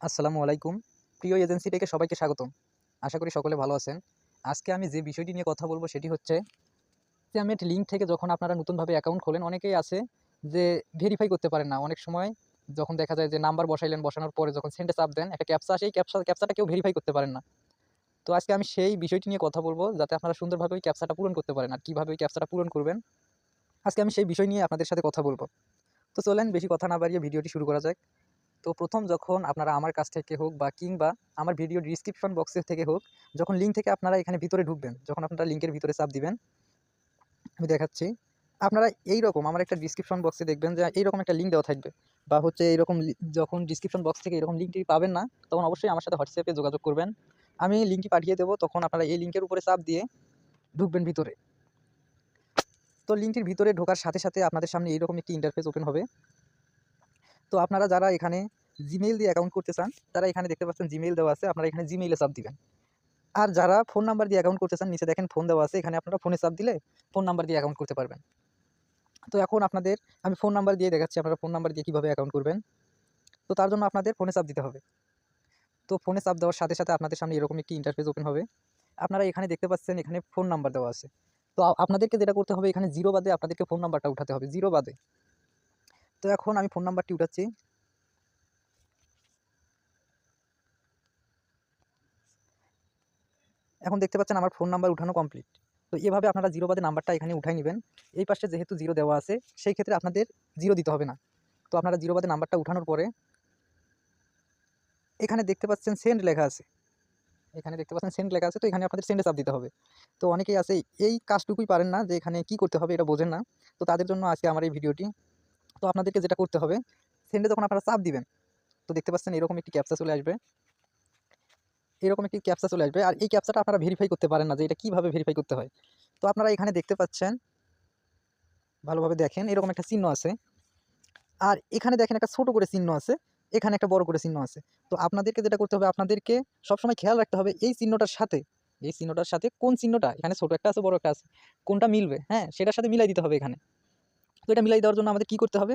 আসসালামু আলাইকুম। প্রিয় এজেন্সি থেকে সবাইকে স্বাগতম। আশা করি সকলে ভালো আছেন। আজকে আমি যে বিষয়টি নিয়ে কথা বলব সেটি হচ্ছে পেমেন্ট লিঙ্ক থেকে যখন আপনারা নতুনভাবে অ্যাকাউন্ট খোলেন, অনেকেই আছে যে ভেরিফাই করতে পারেন না। অনেক সময় যখন দেখা যায় যে নাম্বার বসাইলেন, বসানোর পরে যখন সেন্টে চাপ দেন, একটা ক্যাপসা আসে, এই ক্যাপসা ক্যাপসাটা কেউ ভেরিফাই করতে পারেন না। তো আজকে আমি সেই বিষয়টি নিয়ে কথা বলব যাতে আপনারা সুন্দরভাবে ওই ক্যাপসাটা পূরণ করতে পারেন। আর কীভাবে ওই ক্যাপসাটা পূরণ করবেন, আজকে আমি সেই বিষয় নিয়ে আপনাদের সাথে কথা বলব। তো চলেন, বেশি কথা না বাড়িয়ে ভিডিওটি শুরু করা যাক। তো প্রথম যখন আপনারা আমার কাছ থেকে হোক বা কিংবা আমার ভিডিও ডিসক্রিপশন বক্সের থেকে হোক, যখন লিঙ্ক থেকে আপনারা এখানে ভিতরে ঢুকবেন, যখন আপনারা লিঙ্কের ভিতরে চাপ দিবেন, আমি দেখাচ্ছি। আপনারা এই রকম আমার একটা ডিসক্রিপশন বক্সে দেখবেন যে এইরকম একটা লিঙ্ক দেওয়া থাকবে বা হচ্ছে এইরকম যখন ডিসক্রিপশন বক্স থেকে এরকম লিঙ্কটি পাবেন না, তখন অবশ্যই আমার সাথে হোয়াটসঅ্যাপে যোগাযোগ করবেন। আমি লিঙ্কটি পাঠিয়ে দেবো, তখন আপনারা এই লিঙ্কের উপরে চাপ দিয়ে ঢুকবেন ভিতরে। তো লিঙ্কটির ভিতরে ঢোকার সাথে সাথে আপনাদের সামনে এইরকম একটি ইন্টারফেস ওপেন হবে। তো আপনারা যারা এখানে জিমেইল দিয়ে অ্যাকাউন্ট করতে চান, তারা এখানে দেখতে পাচ্ছেন জিমেইল দেওয়া আছে, আপনারা এখানে জিমেইলে চাপ দিবেন। আর যারা ফোন নাম্বার দিয়ে অ্যাকাউন্ট করতে চান, নিচে দেখেন ফোন দেওয়া আছে, এখানে আপনারা ফোনে চাপ দিলে ফোন নাম্বার দিয়ে অ্যাকাউন্ট করতে পারবেন। তো এখন আপনাদের, আমি ফোন নাম্বার দিয়ে দেখাচ্ছি, আপনারা ফোন নাম্বার দিয়ে কীভাবে অ্যাকাউন্ট করবেন। তো তার জন্য আপনাদের ফোনে চাপ দিতে হবে। তো ফোনে চাপ দেওয়ার সাথে সাথে আপনাদের সামনে এরকম একটি ইন্টারফেস ওপেন হবে। আপনারা এখানে দেখতে পাচ্ছেন, এখানে ফোন নাম্বার দেওয়া আছে। তো আপনাদেরকে যেটা করতে হবে, এখানে জিরো বাদে আপনাদেরকে ফোন নাম্বারটা উঠাতে হবে। জিরো বাদে। তো এখন আমি ফোন নাম্বারটি উঠাচ্ছি। এখন দেখতে পাচ্ছেন আমার ফোন নাম্বার উঠানো কমপ্লিট তো এভাবে আপনারা জিরো বাদে নাম্বারটা এখানে উঠাই নেবেন। এই পাশে যেহেতু জিরো দেওয়া আছে, সেই ক্ষেত্রে আপনাদের জিরো দিতে হবে না। তো আপনারা জিরো বাদে নাম্বারটা উঠানোর পরে এখানে দেখতে পাচ্ছেন সেন্ড লেখা আছে। এখানে দেখতে পাচ্ছেন সেন্ড লেখা আছে, তো এখানে আপনাদের সেন্ডে চাপ দিতে হবে। তো অনেকেই আছে, এই কাজটুকুই পারেন না যে এখানে কি করতে হবে এটা বোঝেন না। তো তাদের জন্য আজকে আমার এই ভিডিওটি তো আপনাদেরকে যেটা করতে হবে সেন্ডে যখন আপনারা চাপ দিবেন, তো দেখতে পাচ্ছেন এরকম একটি ক্যাপচা চলে আসবে। এরকম একটি ক্যাপচা চলে আসবে, আর এই ক্যাপচাটা আপনারা ভেরিফাই করতে পারেন না যে এটা কীভাবে ভেরিফাই করতে হয়। তো আপনারা এখানে দেখতে পাচ্ছেন, ভালোভাবে দেখেন, এরকম একটা চিহ্ন আছে। আর এখানে দেখেন একটা ছোটো করে চিহ্ন আছে, এখানে একটা বড় করে চিহ্ন আছে। তো আপনাদেরকে যেটা করতে হবে, আপনাদেরকে সবসময় খেয়াল রাখতে হবে এই চিহ্নটার সাথে, এই চিহ্নটার সাথে কোন চিহ্নটা, এখানে ছোটো একটা আছে, বড় একটা আছে, কোনটা মিলবে হ্যাঁ সেটার সাথে মিলাই দিতে হবে এখানে। তো এটা মিলাই দেওয়ার জন্য আমাদের কী করতে হবে?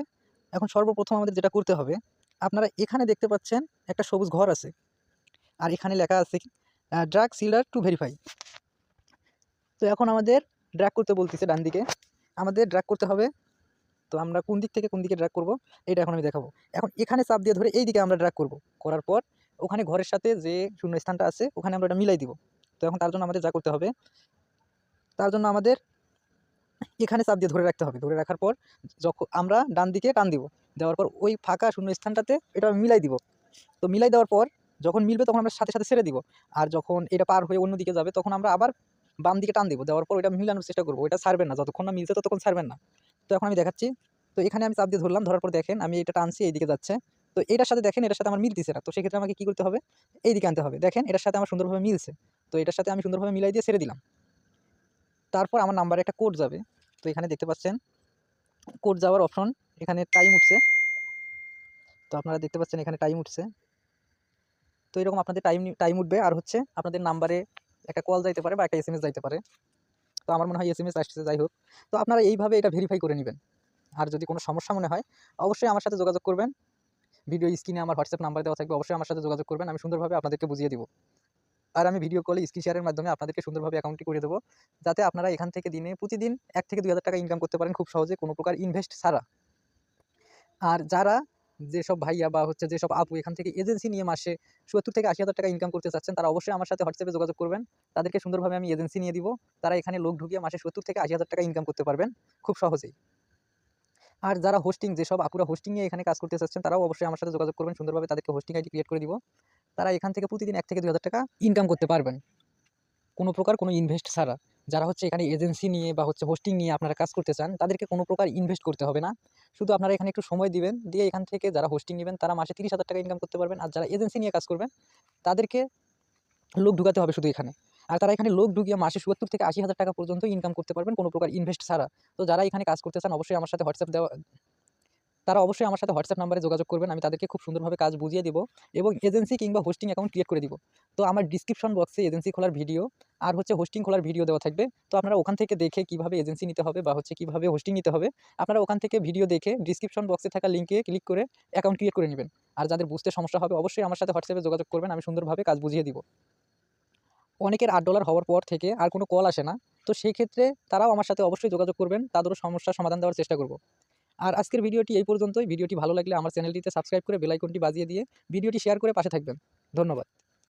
এখন সর্বপ্রথম আমাদের যেটা করতে হবে, আপনারা এখানে দেখতে পাচ্ছেন একটা সবুজ ঘর আছে। আর এখানে লেখা আছে ড্রাগ সিলার টু ভেরিফাই তো এখন আমাদের ড্রাগ করতে বলতেছে ডান দিকে। আমাদের ড্রাগ করতে হবে। তো আমরা কোন দিক থেকে কোন দিকে ড্রাগ করব, এটা এখন আমি দেখাবো। এখন এখানে চাপ দিয়ে ধরে এই দিকে আমরা ড্রাগ করব। করার পর ওখানে ঘরের সাথে যে শূন্য স্থানটা আছে, ওখানে আমরা এটা মিলাই দিব। তো এখন তার জন্য আমাদের যা করতে হবে, তার জন্য আমাদের এখানে চাপ দিয়ে ধরে রাখতে হবে। ধরে রাখার পর যখন আমরা ডান দিকে টান দিব, দেওয়ার পর ওই ফাঁকা শূন্য স্থানটাতে এটা মিলাই দিব। তো মিলাই দেওয়ার পর যখন মিলবে তখন আমরা সাথে সাথে ছেড়ে দিব। আর যখন এটা পার হয়ে অন্য দিকে যাবে তখন আমরা আবার বাম দিকে টান দিব। দেওয়ার পর ওইটা মিলানোর চেষ্টা করব। এটা ছাড়বেন না। যতক্ষণ না মিলছে ততক্ষণ ছাড়বেন না। তো এখন আমি দেখাচ্ছি। তো এখানে আমি চাপ দিয়ে ধরলাম। ধরার পর দেখেন আমি এটা টানছি এইদিকে যাচ্ছে। তো এটার সাথে দেখেন এটার সাথে আমার মিলতেছে না। তো সেক্ষেত্রে আমাকে কী করতে হবে? এইদিকে আনতে হবে। দেখেন এটার সাথে আমার সুন্দরভাবে মিলছে। তো এটার সাথে আমি সুন্দরভাবে মিলাই দিয়ে ছেড়ে দিলাম। তারপর আমার নাম্বারে একটা কোড যাবে। তো এখানে দেখতে পাচ্ছেন কোড যাওয়ার অপশন এখানে টাইম উঠছে। তো আপনারা দেখতে পাচ্ছেন এখানে টাইম উঠছে। তো এরকম আপনাদের টাইম টাইম উঠবে। আর হচ্ছে আপনাদের নাম্বারে একটা কল যাইতে পারে বা একটা এস এম এস যাইতে পারে। তো আমার মনে হয় এস এম এস আসছে যাই হোক। তো আপনারা এইভাবে এটা ভেরিফাই করে নেবেন। আর যদি কোনো সমস্যা মনে হয়, অবশ্যই আমার সাথে যোগাযোগ করবেন। ভিডিও স্ক্রিনে আমার হোয়াটসঅ্যাপ নাম্বার দেওয়া থাকবে, অবশ্যই আমার সাথে যোগাযোগ করবেন। আমি সুন্দরভাবে আপনাদেরকে বুঝিয়ে দিব। আর আমি ভিডিও কলে স্ক্রিন শেয়ারের মাধ্যমে আপনাদেরকে সুন্দরভাবে অ্যাকাউন্টটি করে দেবো। যাতে আপনারা এখান থেকে দিনে প্রতিদিন এক থেকে দুই হাজার টাকা ইনকাম করতে পারেন খুব সহজে কোনো প্রকার ইনভেস্ট ছাড়া। আর যারা যেসব ভাইয়া বা হচ্ছে যেসব আপু এখান থেকে এজেন্সি নিয়ে মাসে সত্তর থেকে আশি হাজার টাকা ইনকাম করতে চাচ্ছেন, তারা অবশ্যই আমার সাথে হোয়াটসঅ্যাপে যোগাযোগ করবেন। তাদেরকে সুন্দরভাবে আমি এজেন্সি নিয়ে দিব। তারা এখানে লোক ঢুকিয়ে মাসে সত্তর থেকে আশি হাজার টাকা ইনকাম করতে পারবেন খুব সহজেই। আর যারা হোস্টিং যেসব আপুরা হোস্টিং নিয়ে এখানে কাজ করতে চাচ্ছেন, তারাও অবশ্যই আমার সাথে যোগাযোগ করবেন। সুন্দরভাবে তাদেরকে হোস্টিং আইডি ক্রিয়েট করে দিব। তারা এখান থেকে প্রতিদিন এক থেকে দুই হাজার টাকা ইনকাম করতে পারবেন। কোনো প্রকার কোনো ইনভেস্ট ছাড়া। যারা হচ্ছে এখানে এজেন্সি নিয়ে বা হচ্ছে হোস্টিং নিয়ে আপনারা কাজ করতে চান, তাদেরকে কোনো প্রকার ইনভেস্ট করতে হবে না। শুধু আপনারা এখানে একটু সময় দিবেন, দিয়ে এখান থেকে যারা হোস্টিং নেবেন, তারা মাসে তিরিশ হাজার টাকা ইনকাম করতে পারবেন। আর যারা এজেন্সি নিয়ে কাজ করবেন, তাদেরকে লোক ঢুকাতে হবে শুধু এখানে। আর তারা এখানে লোক ঢুকিয়ে মাসে সত্তর থেকে আশি হাজার টাকা পর্যন্ত ইনকাম করতে পারবেন কোনো প্রকার ইনভেস্ট ছাড়া। তো যারা এখানে কাজ করতে চান, অবশ্যই আমার সাথে হোয়াটসঅ্যাপ দেওয়া তারা অবশ্যই আমার সাথে হোয়াটসঅ্যাপ নাম্বারে যোগাযোগ করবেন, আমি তাদেরকে খুব সুন্দরভাবে কাজ বুঝিয়ে দিব এবং এজেন্সি কিংবা হোস্টিং অ্যাকাউন্ট ক্রিয়েট করে দিব। তো আমার ডিসক্রিপশন বক্সে এজেন্সি খোলার ভিডিও আর হচ্ছে হোস্টিং খোলার ভিডিও দেওয়া থাকবে। তো আপনারা ওখান থেকে দেখে কীভাবে এজেন্সি নিতে হবে বা হচ্ছে কীভাবে হোস্টিং নিতে হবে, আপনারা ওখান থেকে ভিডিও দেখে ডিসক্রিপশন বক্সে থাকা লিঙ্কে ক্লিক করে অ্যাকাউন্ট ক্রিয়েট করে নেবেন। আর যাদের বুঝতে সমস্যা হবে অবশ্যই আমার সাথে হোয়াটসঅ্যাপে যোগাযোগ করবেন, আমি সুন্দরভাবে কাজ বুঝিয়ে দিব। অনেকের আট ডলার হওয়ার পর থেকে আর কোনো কল আসে না। তো সেই ক্ষেত্রে তারাও আমার সাথে অবশ্যই যোগাযোগ করবেন, তাদেরও সমস্যার সমাধান দেওয়ার চেষ্টা করব। আর আজকের ভিডিওটি এই পর্যন্তই। ভিডিওটি ভালো লাগলে আমার চ্যানেলটিতে সাবস্ক্রাইব করে বেলাইকনটি বাজিয়ে দিয়ে ভিডিওটি শেয়ার করে পাশে থাকবেন। ধন্যবাদ।